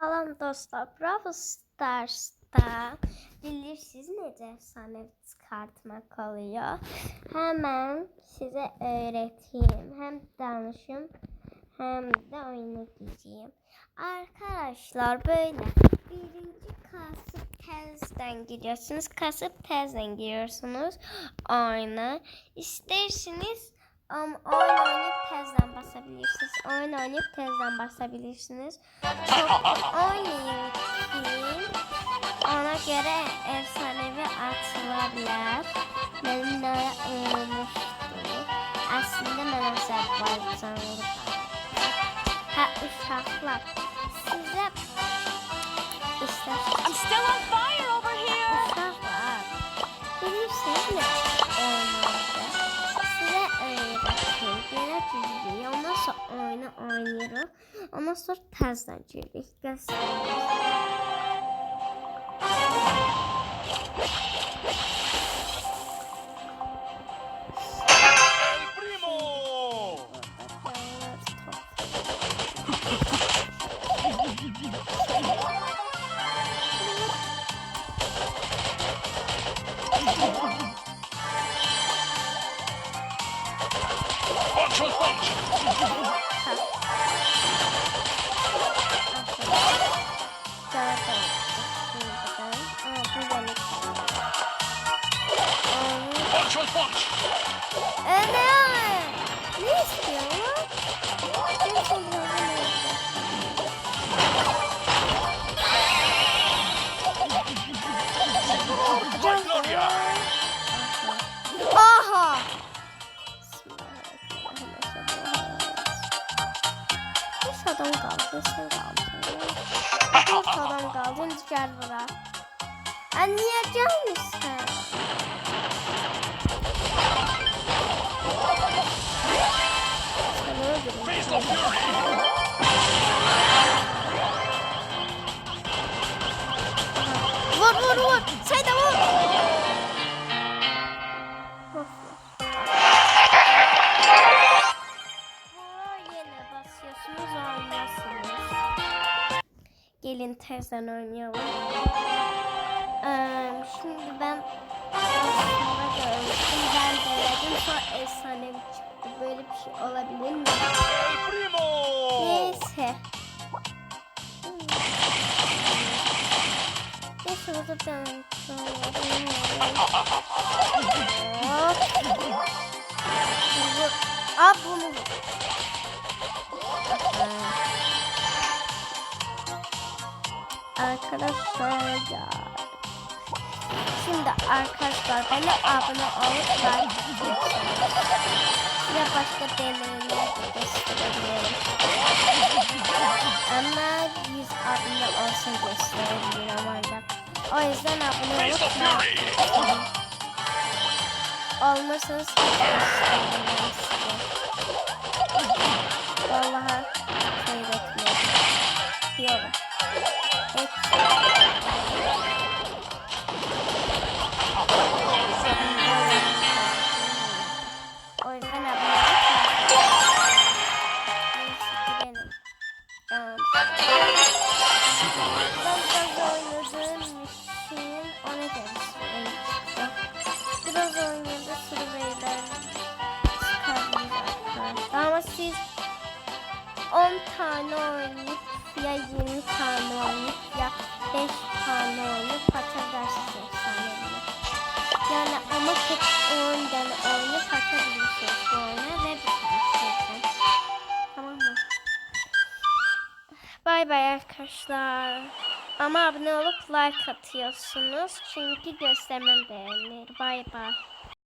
Salam dostlar, Bravo Stars'ta bilirsiniz necə efsane çıxartmaq oluyor. Hemen size öğreteyim. Hem danışım hem de oyuna. Arkadaşlar böyle birinci kasıp tezden giriyorsunuz. Kasıp tezden giriyorsunuz oyuna. İsterseniz um, oyun oynayıp tezden basabilirsiniz. Oyun oynayıp tezden basabilirsiniz. Çok oynayın ona göre efsanevi atılabilir. Benim de olmuştu. Aslında ben Azerbaycanlı. Ha uşaklar. Size işte I'm still on fire oyunu oynuyoruz. Ondan sonra tezden giririk. Göstereyim. Adam kaldı, sen kaldın. Beş adam kaldı, hiç gel bura. Ha niye gelmişsin? Vur vur vur. Sen olmazsınız. Gelin tersten oynayalım. Ee, şimdi ben aslında görmüştüm. Ben denedim. Sonra efsanevi çıktı. Böyle bir şey olabilir mi? Neyse. Neyse burada ben Aa Arkadaşlar. Şimdi arkadaşlar bana abone olup like Size başka deneyimler de gösterebilirim. Ama 100 abone olsun gösterebilirim ancak. O yüzden abone ¡Face the olup fury! olmazsanız gösteremem size. Tane ya 20 tane oynayıp ya 5 tane oynayıp açabilirsiniz efsaneleri. Yani ama tek 10 tane oynayıp açabilirsiniz bu oyuna ve bitirirsin. Tamam mı? Bay bay arkadaşlar. Ama abone olup like atıyorsunuz. Çünkü göstermem beğenir. Bay bay.